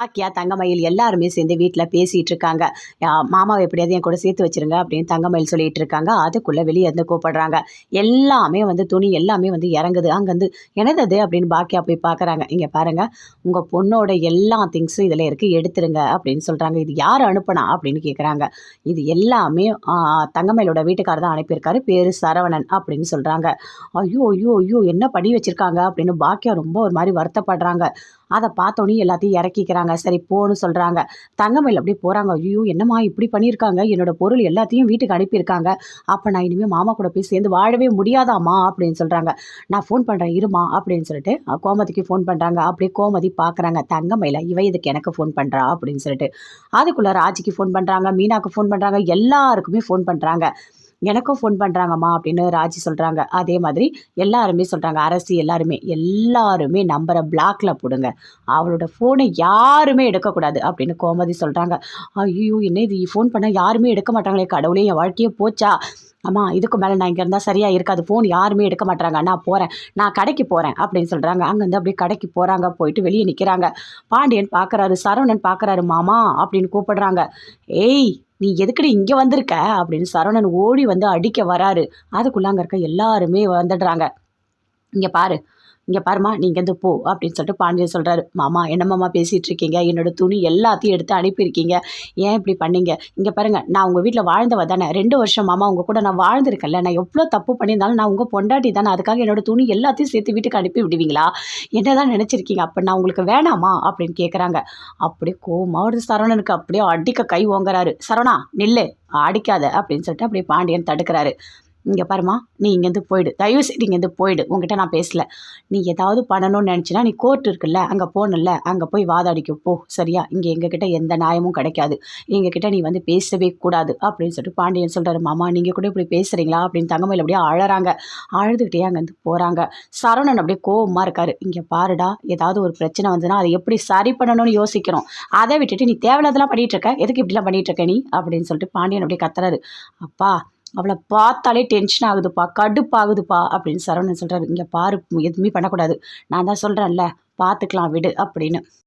பாக்கியா தங்கமயில் எல்லாருமே சேர்ந்து வீட்டில் பேசிகிட்டு இருக்காங்க மாமாவை எப்படியாவது என் கூட சேர்த்து வச்சிருங்க அப்படின்னு தங்கமயில் சொல்லிட்டு இருக்காங்க அதுக்குள்ளே வெளியே இருந்து கூப்பிடுறாங்க. எல்லாமே வந்து துணி எல்லாமே வந்து இறங்குது. அங்கேருந்து என்னது அது? அப்படின்னு பாக்கியா போய் பார்க்குறாங்க. இங்கே பாருங்கள் உங்கள் பொண்ணோட எல்லா திங்ஸும் இதில் இருக்குது எடுத்துருங்க அப்படின்னு சொல்கிறாங்க இது யார் அனுப்பினா? அப்படின்னு கேட்குறாங்க இது எல்லாமே தங்கமயிலோட வீட்டுக்காரர் தான் அனுப்பியிருக்காரு. பேர் சரவணன் அப்படின்னு சொல்கிறாங்க ஐயோ ஐயோ ஐயோ என்ன பண்ணி வச்சுருக்காங்க? அப்படின்னு பாக்கியா ரொம்ப ஒரு மாதிரி வருத்தப்படுறாங்க. அதை பார்த்தோன்னே எல்லாத்தையும் இறக்கிக்கிறாங்க. சரி போன்னு சொல்கிறாங்க தங்கமயில் அப்படியே போகிறாங்க ஐயோ என்னம்மா இப்படி பண்ணியிருக்காங்க? என்னோட பொருள் எல்லாத்தையும் வீட்டுக்கு அனுப்பியிருக்காங்க. அப்போ நான் இனிமேல் மாமா கூட போய் சேர்ந்து வாழவே முடியாதாம்மா அப்படின்னு சொல்கிறாங்க நான் ஃபோன் பண்ணுறேன் இருமா அப்படின்னு சொல்லிட்டு கோமதிக்கு ஃபோன் பண்ணுறாங்க அப்படியே கோமதி பார்க்குறாங்க தங்கமயில இவ இதுக்கு எனக்கு ஃபோன் பண்ணுறா அப்படின்னு சொல்லிட்டு. அதுக்குள்ளே ராஜிக்கு ஃபோன் பண்ணுறாங்க மீனாக்கு ஃபோன் பண்ணுறாங்க எல்லாருக்குமே ஃபோன் பண்ணுறாங்க எனக்கும் ஃபோன் பண்ணுறாங்கம்மா அப்படின்னு ராஜி சொல்கிறாங்க அதே மாதிரி எல்லாருமே சொல்கிறாங்க அரசி எல்லாருமே எல்லாருமே நம்பரை பிளாக்ல போடுங்க. அவளோட ஃபோனை யாருமே எடுக்கக்கூடாது அப்படின்னு கோமதி சொல்கிறாங்க ஐயோ என்ன இது? ஃபோன் பண்ணால் யாருமே எடுக்க மாட்டாங்களே. கடவுளே என் வாழ்க்கையே போச்சா? அம்மா இதுக்கு மேலே நான் இங்கே இருந்தால் சரியாக இருக்காது. ஃபோன் யாருமே எடுக்க மாட்டாங்க நான் போகிறேன் நான் கடைக்கு போகிறேன் அப்படின்னு சொல்கிறாங்க அங்கேருந்து அப்படியே கடைக்கு போகிறாங்க போயிட்டு வெளியே நிற்கிறாங்க பாண்டியன் பார்க்குறாரு சரவணன் பார்க்குறாரு மாமா அப்படின்னு கூப்பிடுறாங்க. ஏய் நீ எதுக்கடி இங்கே வந்திருக்க? அப்படின்னு சரவணன் ஓடி வந்து அடிக்க வராரு. அதுக்குள்ளாங்க இருக்க எல்லாருமே வந்துடுறாங்க. இங்கே பாரு இங்கே பாருமா நீங்கள் வந்து போ அப்படின்னு சொல்லிட்டு பாண்டியன் சொல்கிறாரு மாமா என்ன மாமா பேசிகிட்டு இருக்கீங்க என்னோட துணி எல்லாத்தையும் எடுத்து அனுப்பியிருக்கீங்க. ஏன் இப்படி பண்ணீங்க? இங்கே பாருங்கள் நான் உங்கள் வீட்டில் வாழ்ந்தவ தானே. ரெண்டு வருஷம் மாமா உங்கள் கூட நான் வாழ்ந்திருக்கேன்ல. நான் எவ்வளோ தப்பு பண்ணியிருந்தாலும் நான் உங்கள் பொண்டாட்டி தானே. அதுக்காக என்னோட துணி எல்லாத்தையும் சேர்த்து வீட்டுக்கு அனுப்பி விடுவீங்களா? என்னதான் நினச்சிருக்கீங்க? அப்போ நான் உங்களுக்கு வேணாமா? அப்படின்னு கேட்குறாங்க அப்படியே கோமா ஒரு சரவணனுக்கு. அப்படியே அடிக்க கை ஓங்குறாரு. சரவணா நில்லு. அடிக்காத அப்படின்னு சொல்லிட்டு அப்படியே பாண்டியன் தடுக்கிறாரு. இங்கே பாருமா நீ இங்கேருந்து போயிடு. தயவு செய்து இங்கேருந்து போயிடு. உங்ககிட்ட நான் பேசல. நீ ஏதாவது பண்ணணும்னு நினச்சினா நீ கோர்ட் இருக்குல்ல அங்கே போகணும்ல அங்கே போய் வாதாடிக்க. போ சரியா? இங்கே எங்ககிட்ட எந்த நியாயமும் கிடைக்காது. எங்ககிட்ட நீ வந்து பேசவே கூடாது அப்படின்னு சொல்லிட்டு பாண்டியன் சொல்கிறாரு மாமா நீங்கள் கூட இப்படி பேசுகிறீங்களா அப்படின்னு தங்கமையில் அப்படியே அழறாங்க. அழுதுகிட்டே அங்கேருந்து போகிறாங்க சரவணன் அப்படியே கோவமாக இருக்காரு. இங்கே பாருடா ஏதாவது ஒரு பிரச்சனை வந்ததுன்னா அதை எப்படி சரி பண்ணணும்னு யோசிக்கிறோம். அதை விட்டுட்டு நீ தேவையில்லாதெல்லாம் பண்ணிகிட்ருக்க இருக்க. எதுக்கு இப்படிலாம் பண்ணிகிட்ருக்க நீ? அப்படின்னு சொல்லிட்டு பாண்டியன் அப்படியே கத்துறாரு. அப்பா அவளை பார்த்தாலே டென்ஷன் ஆகுதுப்பா கடுப்பாகுதுப்பா அப்படின்னு சரவணன் சொல்கிறாரு இங்கே பாரு எதுவுமே பண்ணக்கூடாது. நான் தான் சொல்கிறேன்ல பார்த்துக்கலாம் விடு அப்படின்னு.